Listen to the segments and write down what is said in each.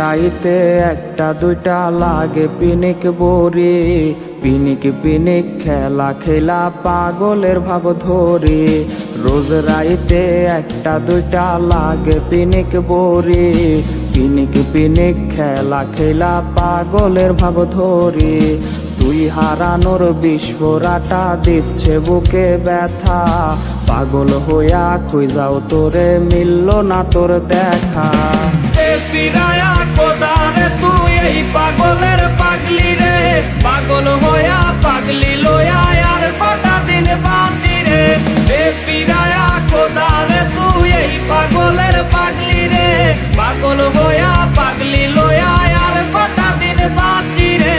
রাইতে একটা, দুইটা লাগে পিনিক বরি পিনিক পিনিক খেলা খেলা পাগলের ভাব ধরি। রোজ রাইতে একটা, দুইটা লাগে পিনিক বরি পিনিক পিনিক খেলা খেলা পাগলের ভাব ধরি। তুই হারানোর বিস্ফোরাটা দিচ্ছে বুকে ব্যথা। পাগল হইয়া খুঁজাও তোরে মিলল না তোর দেখা। পাগলের পাগলি রে। পাগল হয়া পাগলি লয়া আর কটা দিন বাঁচি রে। এ পিরায়া কোদারে তুই এই পাগলের পাগলি রে। পাগল হয়া পাগলি লয়া আর কটা দিন বাঁচি রে।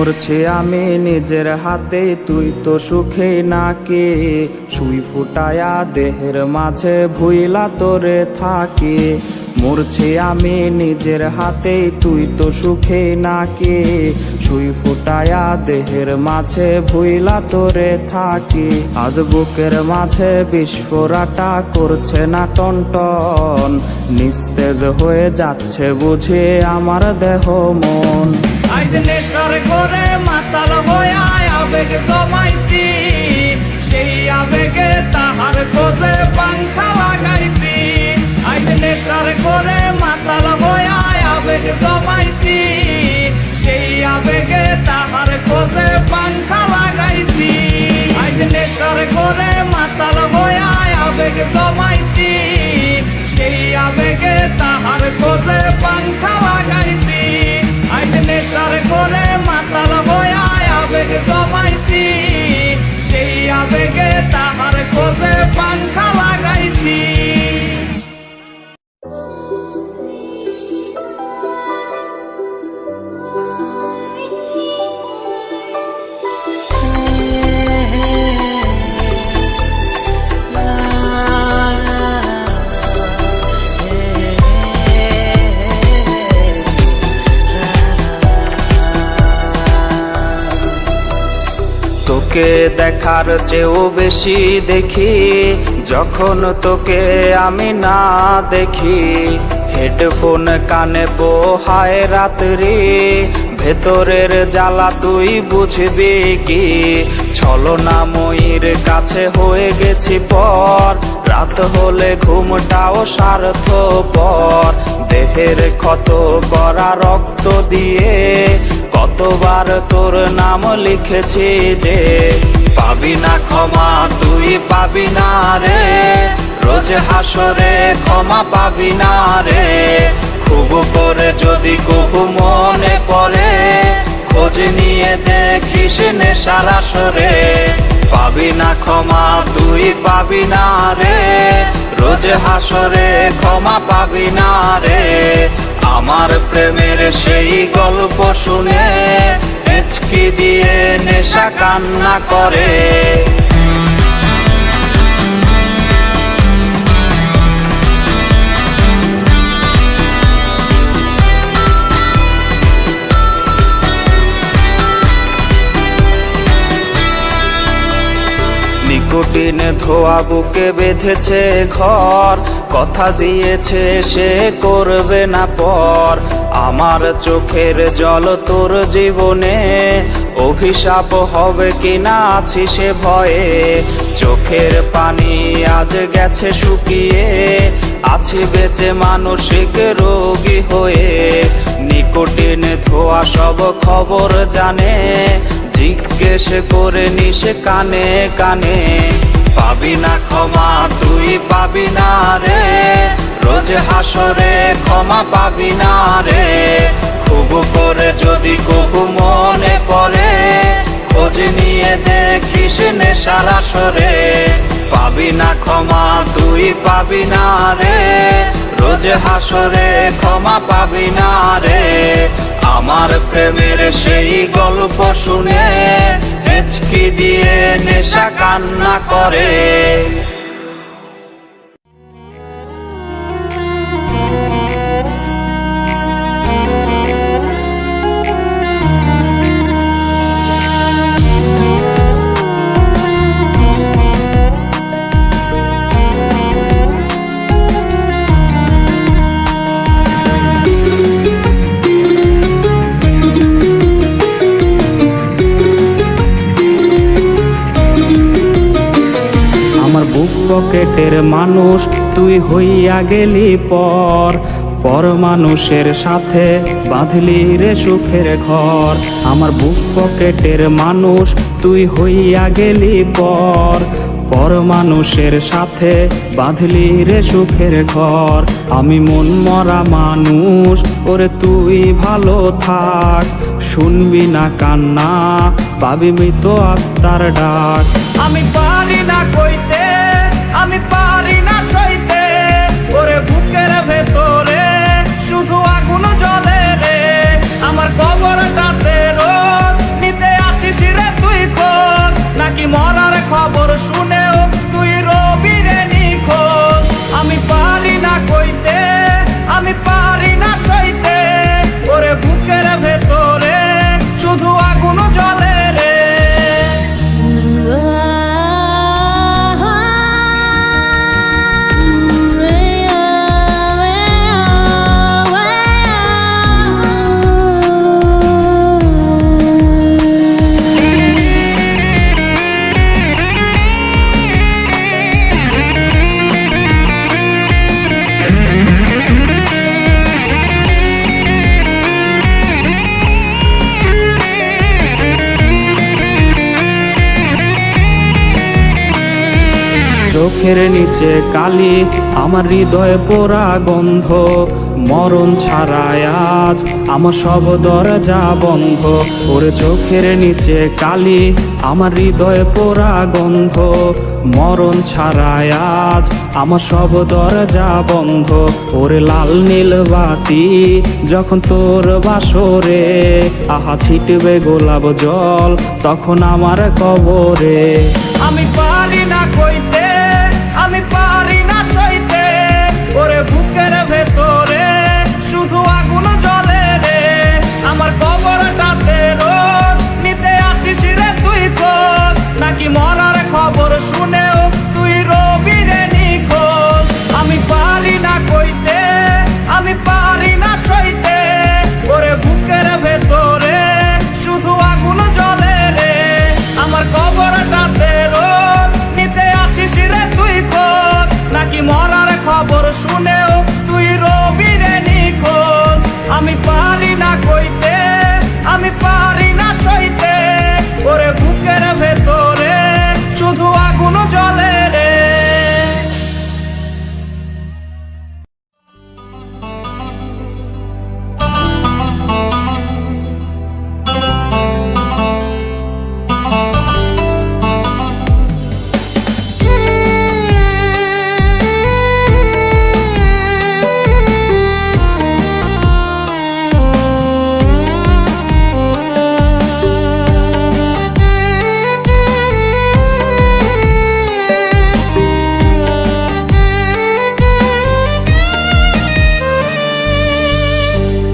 মরছে আমি নিজের হাতে, তুই তো সুখে নাকে? সুই ফুটায়া দেহের মাঝে ভুইলা তোরে থাকে। মরছে আমি নিজের হাতে, তুই তো সুখে নাকে? সুই ফুটায়া দেহের মাঝে ভুইলা তোরে থাকে। আজ বুকের মাঝে বিস্ফোরাটা করছে না টনটন। নিস্তেজ হয়ে যাচ্ছে বুঝে আমার দেহ মন। আজ নেশার করে মাতাল হইয়া আবেগ জমাইছি। সেই আবেগে তাহার কোজে পাংখা লাগাইছি। আজ নেশার করে মাতাল হইয়া আবেগ জমাইছি। সেই আবেগে তাহার কোজে পাংখা লাগাইছি। আজ নেশার করে মাতাল হইয়া আবেগ জমাইছি। সেই আবেগে তাহার কোজে পাংখা লাগাইছি। নেশার করে মাতাল হইয়া আবেগ জমাইছি সেই দেখার চেয়েও বেশি দেখি, যখন তোকে আমি না দেখি। হেডফোন কানে পোহায় রাত্রি, ভেতরের জ্বালা তুই বুঝবি কি? ছলনাময়ীর কাছে হয়ে গেছি পর, রাত হলে ঘুমটাও স্বার্থ পর দেহের ক্ষত করা রক্ত দিয়ে কতবার তোর নাম লিখেছি যে পাবি না ক্ষমা, তুই পাবি না রে। রোজ হাসরে ক্ষমা পাবি না রে। খুব করে যদি কবু মনে পড়ে, খোঁজ নিয়ে দেখিস নেশার আসরে। পাবি না ক্ষমা, তুই পাবি না রে। রোজ হাসরে ক্ষমা পাবি না রে। আমার প্রেমের সেই গল্প শুনে হেঁচকি দিয়ে নেশা কান্না করে। নিকোটিন ধোয়া বুকে বেঁধেছে ঘর। কথা দিয়েছে সে করবে না পর। আমার চোখের জল তোর জীবনে। অভিশাপ হবে কিনা আছি সে ভয়ে। চোখের পানি আজ গেছে শুকিয়ে। আছি বেঁচে মানসিক রোগী হয়ে। নিকোটিন ধোয়া সব খবর জানে। জিজ্ঞেস করে নিস কানে কানে, পাবি না ক্ষমা, তুই পাবি না রে। রোজ হাসরে ক্ষমা পাবি না রে। খুব করে যদি কবু মনে পড়ে, খোঁজ নিয়ে দেখিস নেশার আসরে। পাবি না ক্ষমা, তুই পাবি না রে। রোজ হাসরে ক্ষমা পাবি না রে। আমার প্রেমের সেই গল্প শুনে হেচকি দিয়ে নেশা কান্না করে। পকেটের মানুষ, তুই হইয়া গেলি পর। পর মানুষের সাথে বাঁধলি রে সুখের ঘর। আমার বুক পকেটের মানুষ, তুই হইয়া গেলি পর। পর মানুষের সাথে বাঁধলি রে সুখের ঘর। আমি মন মরা মানুষ, ওরে তুই ভালো থাক। শুনবি না কান্না, পাবি মৃত আত্মার ডাক। আমি পারি না কইতে, আমি চোখের নিচে কালি, আমার হৃদয়ে পোড়া গন্ধ। মরণ ছাড়ায় আজ আমার সব দরজা বন্ধ। ওরে চোখের নিচে কালি, আমার হৃদয়ে পোড়া গন্ধ। মরণ ছাড়ায় আজ আমার সব দরজা বন্ধ। ওরে লাল নীল বাতি, যখন তোর বাসরে আহা ছিটবে গোলাপ জল, তখন আমার কবরে। আমি পারি না খোঁজ নাকি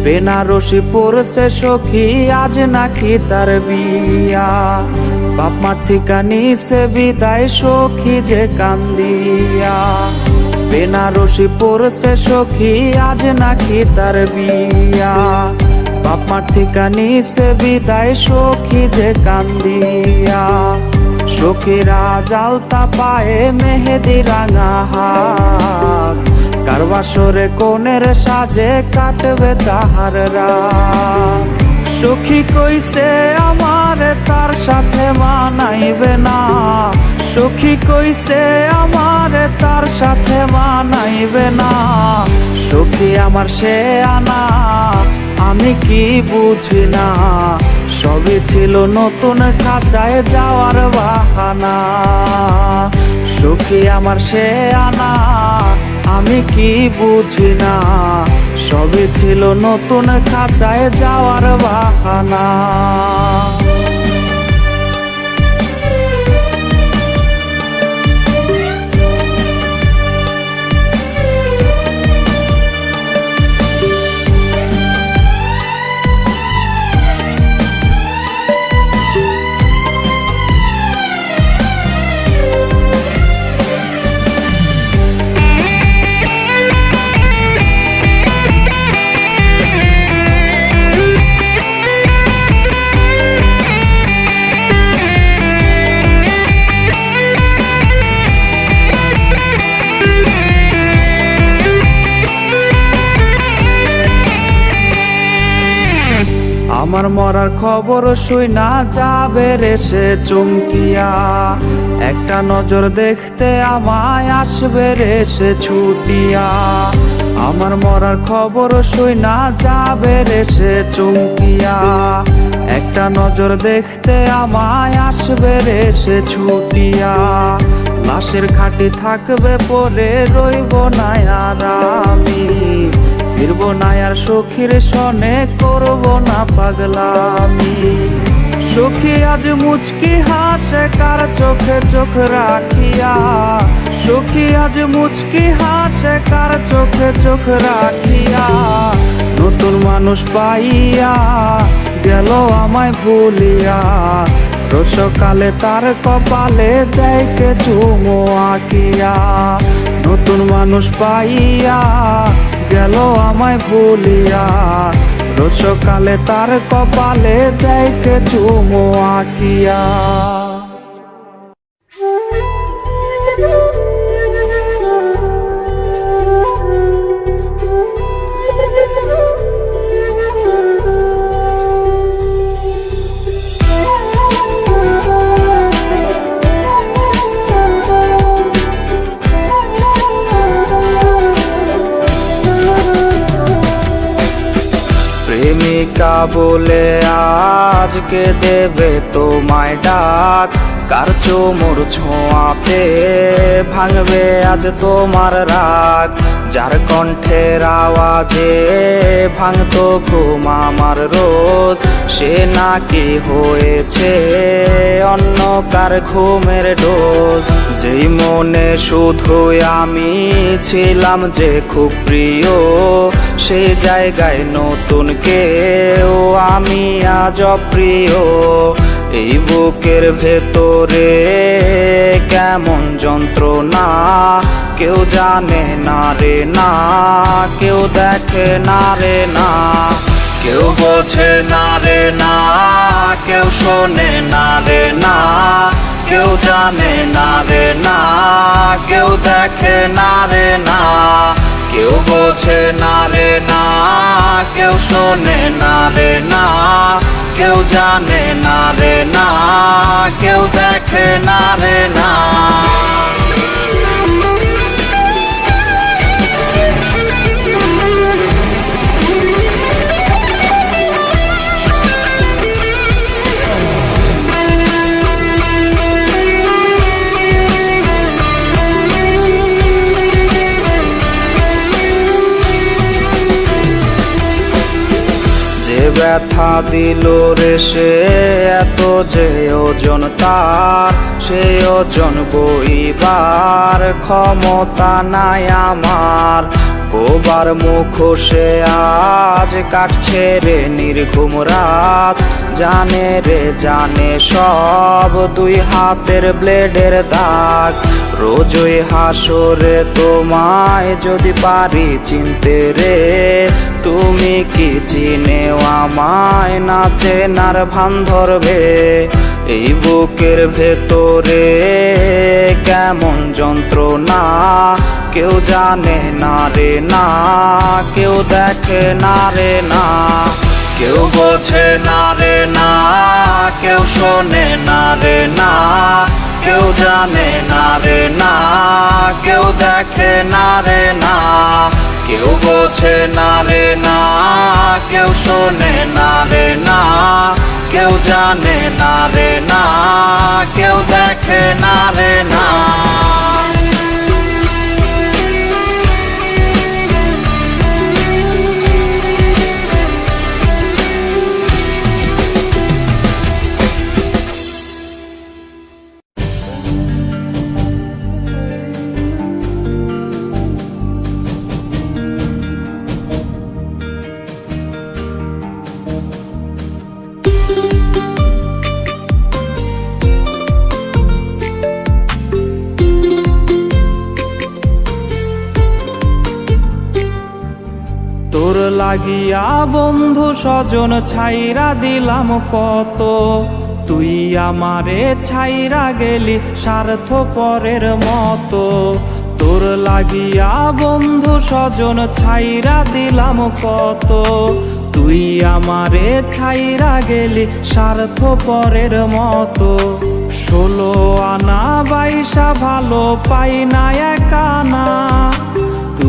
বেনারসি পড়ছে সখী, আজ নাকি তার বিয়া। বাপ মার নিছে বিদায় সখী যে কান্দিয়া। বেনারসি পড়ছে সখী, আজ নাকি তার বিয়া। বাপ মার নিছে বিদায় সখী যে কান্দিয়া। সখীরা জালতা পায়ে মেহেদি রাঙা হাত। কারবাসরে কোনের সাজে কাটবে তাহার রাত। সখী কইছে, আমার তার সাথে মানাইবে না। সখী কইছে, আমার তার সাথে মানাইবে না। সখী, আমার সে আনা, আমি কি বুঝি না। সবই ছিল নতুন খাঁচায় যাওয়ার বাহানা। সুখী, আমার সে আনা আমি কি বুঝি না সবে ছিল নতুন খাঁচায় যাওয়ার বাহানা। আমার মরার খবর শুই না যাবে সে চমকিয়া। একটা নজর দেখতে আমায় আসবে রে সে ছুটিয়া। আমার মরার খবর শুই না যাবে রে সে চমকিয়া। একটা নজর দেখতে আমায় আসবে রে সে ছুটিয়া। লাশের খাটি থাকবে পরে রইব না আর আমি। ফিরব না আর সখীর সনে করব না পাগলামি। সখী আজ মুচকি হাসে, কার চোখে চোখ রাখিয়া? সখী আজ মুচকি হাসে, কার চোখে চোখ রাখিয়া? নতুন মানুষ পাইয়া গেল আমায় ভুলিয়া। রোজ সকালে তার কপালে দেখে চুমো আঁকিয়া। নতুন মানুষ পাইয়া গেল আমায় ভুলিয়া রোজকালে তার কপালে দেখে চুমো আঁকিয়া। বলে আজকে দেবে তোমায় ডাক। কার চোমর ছোঁয়াতে ভাঙবে আজ তোমার রাগ? যার কণ্ঠের আওয়াজে ভাঙতো ঘুম আমার রোজ, সে নাকি হয়েছে অন্য কার ঘুমের ডোজ। যেই মনে শুধু আমি ছিলাম যে খুব প্রিয়, সেই জায়গায় নতুন কেউ আমি আজ প্রিয় এই বুকের ভেতরে কেমন যন্ত্রণা কেউ জানে না রে না কেউ দেখে না রে না কেউ বোঝে না রে না কেউ শোনে না রে না কেউ জানে না রে না কেউ দেখে না রে না কেউ বোঝে না রে না কেউ শোনে না রে না কেউ জানে না রে না কেউ দেখে না রে না ব্যথা দিল রে সে এত যে ওজন তার, সে ওজন বইবার ক্ষমতা নাই আমার। কোবার মুখোশে আজ কাটছে রে নির্ঘুম রাত, জানে রে জানে সব দুই হাতের ব্লেডের দাগ। রোজই হাসরে তোমায় যদি পারি চিনতে রে, তুমি কি চিনেও আমায় না চেনার ভান ধরবে? এই বুকের ভেতরে কেমন যন্ত্রণা? কেউ জানে না রে না, কেউ দেখে না রে না। কেউ বোঝে না রে না, কেউ শোনে না রে না। কেউ জানে না রে না, কেউ দেখে না রে না, কেউ বোঝে না রে না, কেউ শোনে না রে না, কেউ জানে না রে না, কেউ দেখে না রে না। লাগিয়া বন্ধু স্বজন ছাইরা দিলাম কত। তুই আমারে ছাইরা গেলি স্বার্থ পরের মতো। তোর লাগিয়া বন্ধু স্বজন ছাইরা দিলাম কত। তুই আমারে ছাইরা গেলি স্বার্থ পরের মতো। ষোলো আনা বাইসা ভালো পাই না একানা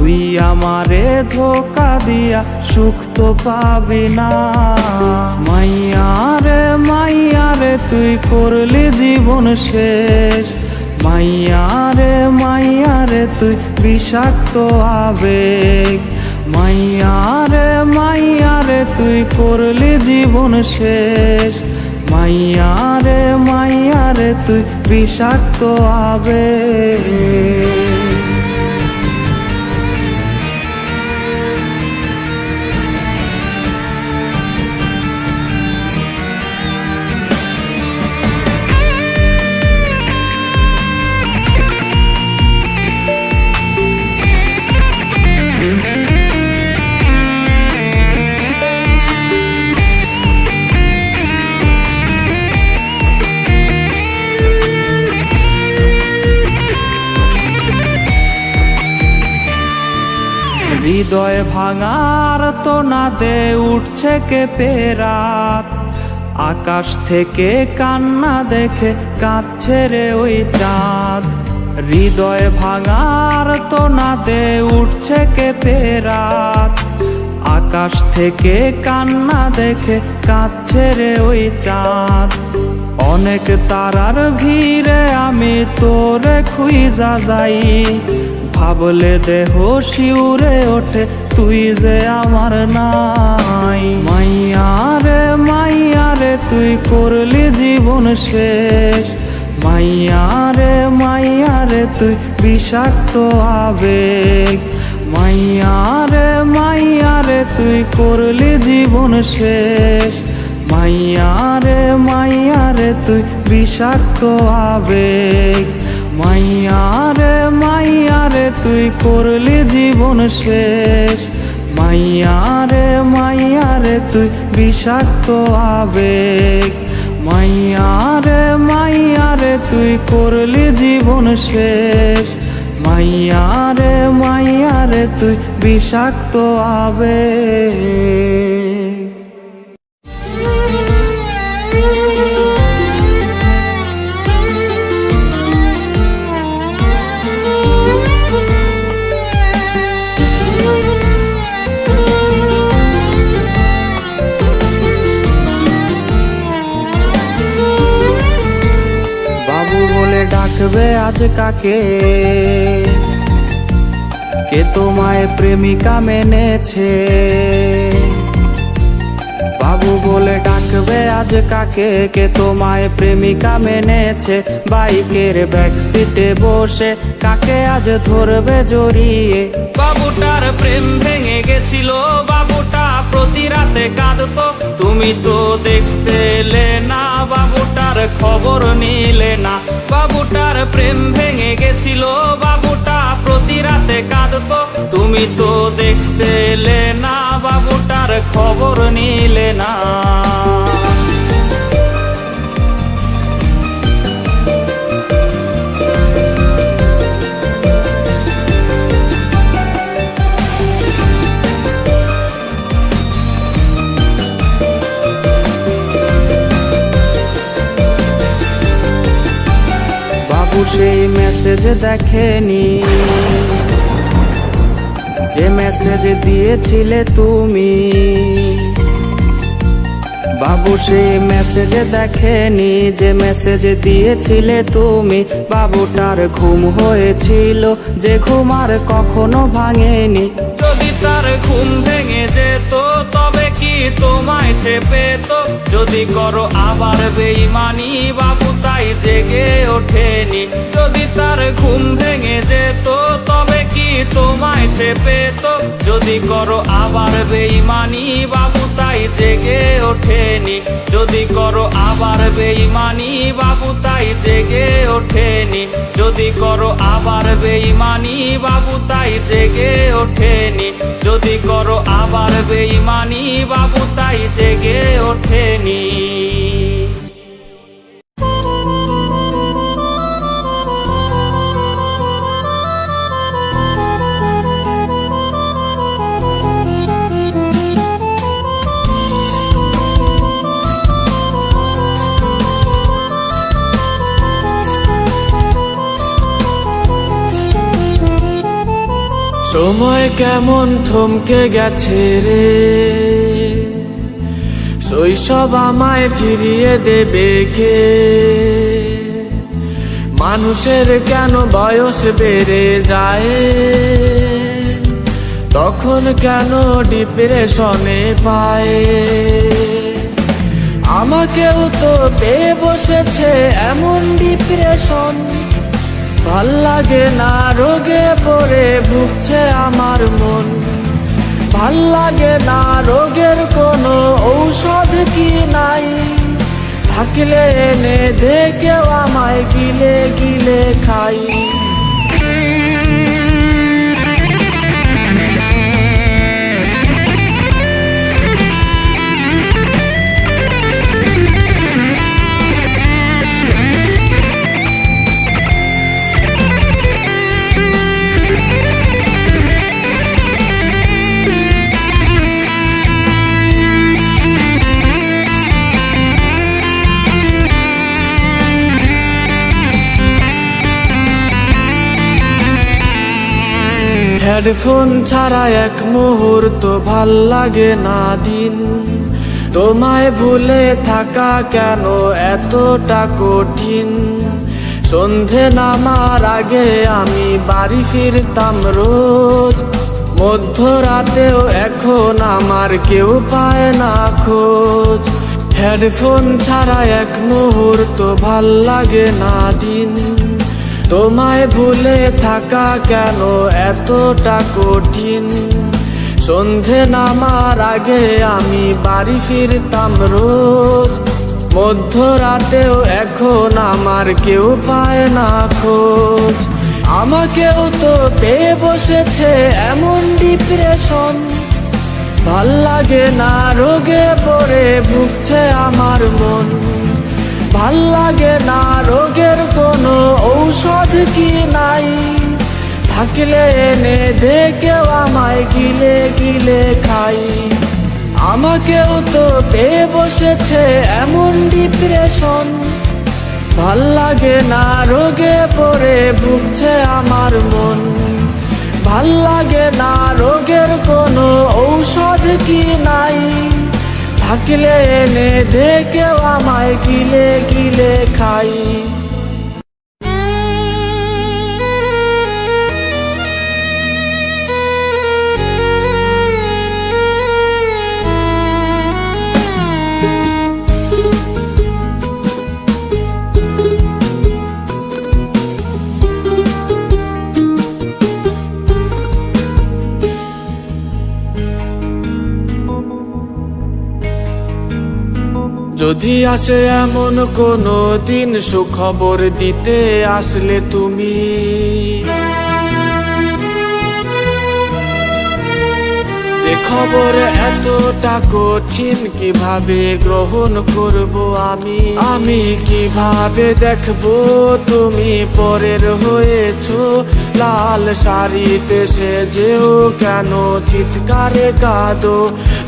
তুই আমারে ধোকা দিয়া সুখ তো পাবি না। মাইয়ারে মাইয়ারে তুই করলি জীবন শেষ। মাইয়ারে মাইয়ারে তুই বিষাক্ত আবেগ। মাইয়ারে মাইয়ারে তুই করলি জীবন শেষ। মাইয়ারে মাইয়ারে তুই বিষাক্ত আবেগ। হৃদয় ভাঙার তো না দে উঠছে কে পেরাত আকাশ থেকে কান্না দেখে কাঁদছে রে ওই চাঁদ। হৃদয় ভাঙার তো না দে উঠছে কে পেরাত আকাশ থেকে কান্না দেখে কাঁদছে রে ওই চাঁদ। অনেক তারার ভিড়ে আমি তোরে খুইজা যাই। ভাবলে দেহ শিউরে ওঠে, তুই যে আমার নাই। মাইয়ারে মাইয়ারে তুই করলি জীবন শেষ। মাইয়ারে মাইয়ারে তুই বিষাক্ত আবেগ। মাইয়ারে মাইয়ারে তুই করলি জীবন শেষ। মাইয়ারে মাইয়ারে তুই বিষাক্ত আবেগ। মাইয়ারে মাইয়ারে তুই করলি জীবন শেষ। মাইয়ারে মাইয়ারে তুই বিষাক্ত আবেগ। মাইয়ারে মাইয়ারে তুই করলি জীবন শেষ। মাইয়ারে মাইয়ারে তুই বিষাক্ত আবেগ। আজ কাকে? কে তোমায় প্রেমিকা মেনেছে? বাবু বলে ডাকবে আজ কাকে? কে তোমায় প্রেমিকা মেনেছে? বাইকের ব্যাক সিটে বসে কাকে আজ ধরবে জড়িয়ে? বাবুটার প্রেম ভেঙে গেছিল বাবুটা প্রতি রাতে কাঁদতো। তুমি তো দেখতে এলে না, বাবুটার খবর নিলে না। বাবুটার প্রেম ভেঙে গেছিল, বাবুটা প্রতি রাতে কাঁদতো। তুমি তো দেখতে এলে না, বাবুটার খবর নিলে না। মেসেজ দেখেনি। যে মেসেজ দিয়েছিলে তুমি। বাবু সেই মেসেজ দেখেনি। যে মেসেজ দিয়েছিলে তুমি। বাবুটার ঘুম হয়েছিল। যে ঘুম আর কখনো ভাঙেনি। যদি তার ঘুম ভেঙে কি তোমায় সে পেত। যদি করো আবার বেইমানি বাবু, তাই জেগে ওঠেনি। যদি তার ঘুম ভেঙে যেত তোমায় সে পেত। যদি করো আবার বেইমানি বাবু, তাই জেগে ওঠেনি। যদি করো আবার বেইমানি বাবু, তাই জেগে ওঠেনি। যদি করো আবার বেইমানি বাবু, তাই জেগে ওঠেনি। যদি করো আবার বেইমানি বাবু, তাই জেগে ওঠেনি। সময় কেমন থমকে গেছে রে? শৈশব আমায় ফিরিয়ে দেবে কে? মানুষের কেন বয়স বেড়ে যায়? তখন কেন ডিপ্রেশনে পায়? আমাকেও তো পেয়ে বসেছে এমন ডিপ্রেশন। ভালো লাগে না রোগে পরে ভুগছে আমার মন। ভালো লাগে না রোগের কোনো ঔষধ কি নাই। থাকলে এনে দেখেও আমায় গিলে গিলে খাই। হেডফোন ছাড়া এক মুহূর্ত ভালো লাগে না দিন। তোমায় ভুলে থাকা কেন এতটা কঠিন? সন্ধে নামার আগে আমি বাড়ি ফিরতাম রোজ। মধ্যরাতেও এখন আমার কেউ পায় না খোঁজ। হেডফোন ছাড়া এক মুহূর্ত ভালো লাগে না দিন। তোমায় ভুলে থাকা কেন এতটা কঠিন? সন্ধে নামার আগে আমি বাড়ি ফিরতাম রোজ। মধ্যরাতেও এখন আমার কেউ পায় না খোঁজ। আমাকেও তো পেয়ে বসেছে এমন ডিপ্রেশন ভালো লাগে না রোগে পড়ে ভুগছে আমার মন। ভালো লাগে না রোগের কোনো ঔষধ কি নাই? থাকলে এনে দেখেও আমায় গিলে গিলে খাই। আমাকেও তো পেয়ে বসেছে এমন ডিপ্রেশন ভালো লাগে না রোগে পড়ে ভুগছে আমার মন। ভালো লাগে না রোগের কোনো ঔষধ কি নাই? থাকলে এনে দেখেও আমায় গিলে গিলে খাই। যদি আসে এমন কোনো দিন সুখবর দিতে আসলে তুমি। যে খবর এতটা কঠিন কীভাবে গ্রহণ করব আমি? আমি কীভাবে দেখব তুমি পরের হয়েছো? লাল শাড়িতে সেজেও কেন চিৎকারে কাঁদো?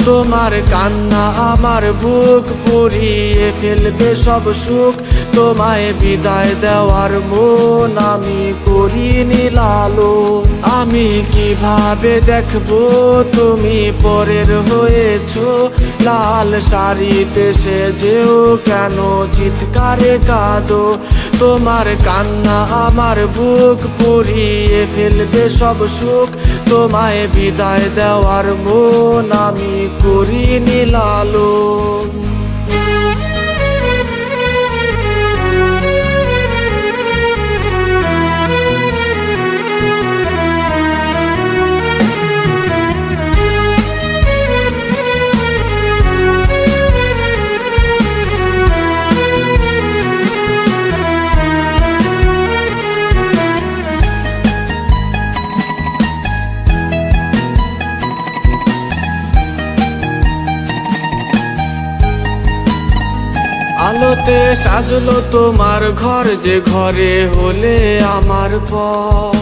তোমার কান্না আমার বুক পুড়িয়ে ফেলবে সব সুখ। তোমায় বিদায় দেওয়ার মন আমি করিনি লালো আমি কীভাবে দেখব তুমি পরের হয়েছো? লাল শাড়িতে সেজেও কেন চিৎকারে কাঁদো? তোমার কান্না আমার বুক পুড়িয়ে ফেলবে সব সুখ। তোমায় বিদায় দেওয়ার মন আমি করি লালন। আলোতে সাজলো তোমার ঘর যে ঘরে হলে আমার পর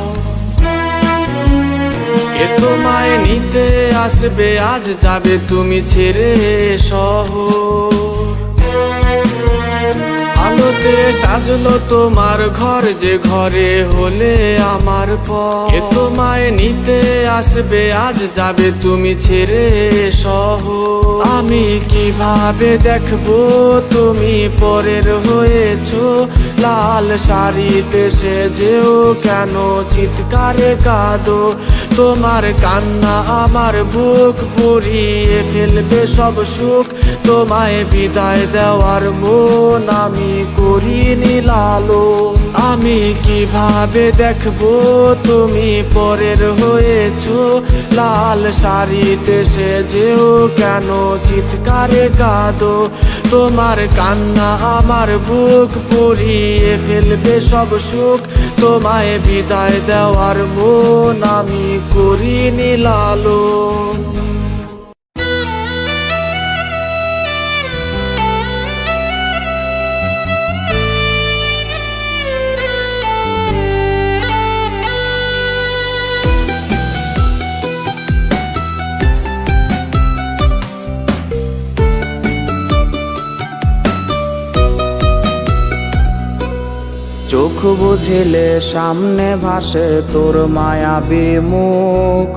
এ তোমায় নিতে আসবে, আজ যাবে তুমি ছেড়ে শহর। আলোতে সাজলো তোমার ঘর যে ঘরে হলে আমার পর এ তোমায় নিতে আসবে, আজ যাবে তুমি ছেড়ে সহ আমি কীভাবে দেখব তুমি পরের হয়েছো। লাল শাড়িতে সেজেও কেন চিৎকারে কাঁদো? তোমার কান্না আমার বুক পুরিয়ে ফেলবে সব সুখ। তোমায় বিদায় দেওয়ার মন আমি করিনি লালো। আমি কীভাবে দেখব? তুমি পরের হয়েছো। লাল শাড়িতে সেজেও কেন চিৎকারে কাঁদো? তোমার কান্না আমার বুক পুড়িয়ে ফেলবে সব সুখ। তোমায় বিদায় দেওয়ার মন আমি করিনি লালন। বুঝিলে সামনে ভাসে তোর মায়াবী মুখ।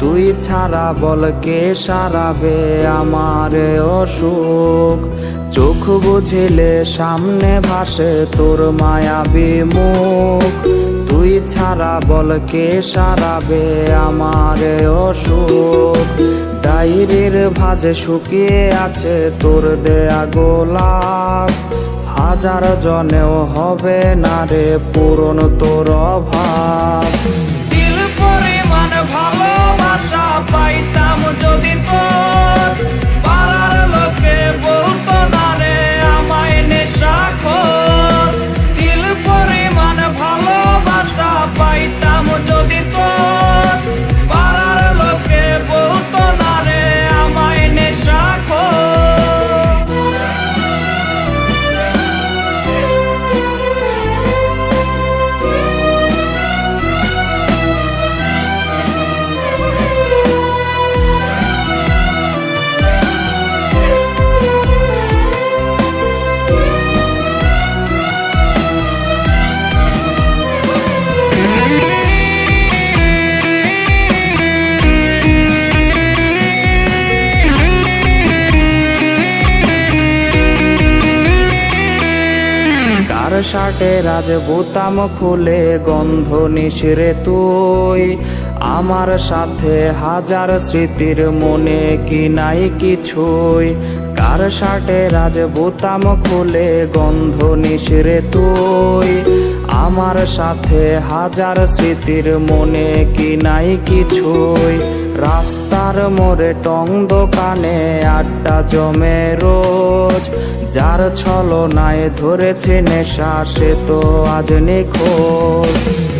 তুই ছাড়া বল কে সারাবে আমার অসুখ? চোখ বুঝিলে সামনে ভাসে তোর মায়াবী মুখ। তুই ছাড়া বল কে সারাবে আমার অসুখ? ডায়েরির ভাজে শুকিয়ে আছে তোর দেয়া গোলাপ। হাজার জনেও হবে না রে পূরণ তোর অভাব। শার্টে রাজ বোতাম খুলে গন্ধ নিশিরে তুই। আমার সাথে হাজার স্মৃতির মনে কি নাই কিছুই। কার শার্টে রাজ বোতাম খুলে গন্ধ নিশিরে তুই? আমার সাথে হাজার স্মৃতির মনে কি নাই কিছুই। রাস্তার মোড়ে টং দোকানে আড্ডা জমে রোজ। যার ছলনায় ধরেছে নেশা সে তো আজ নিখোঁজ।